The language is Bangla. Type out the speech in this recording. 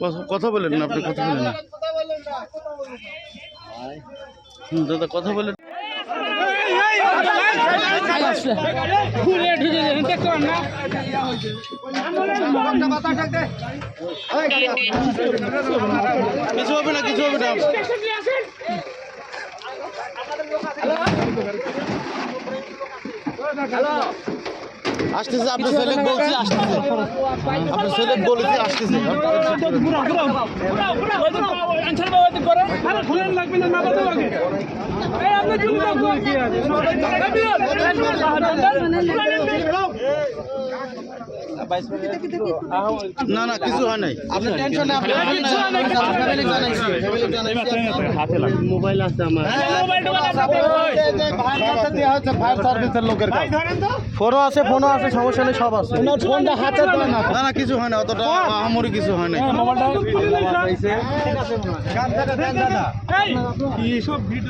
কথা- বলেন না আপনি, কথা বলেন না দাদা, কথা বলেন। কিছু হবে না, কিছু হবে না। আসতেছে আপনার ছেলে বলছি আসতেছে। আপনার ছেলে বলেছি আসতেছে। না না কিছু হয় নাই। আপনার টেনশন নেই আপনার মোবাইল আছে আমার। ফোনও আছে ফোনও আছে সমস্যা নেই সব আছে ফোনটা হাতে না না কিছু হয় না অতটা আমারই কিছু হয় না এই সব ভিড়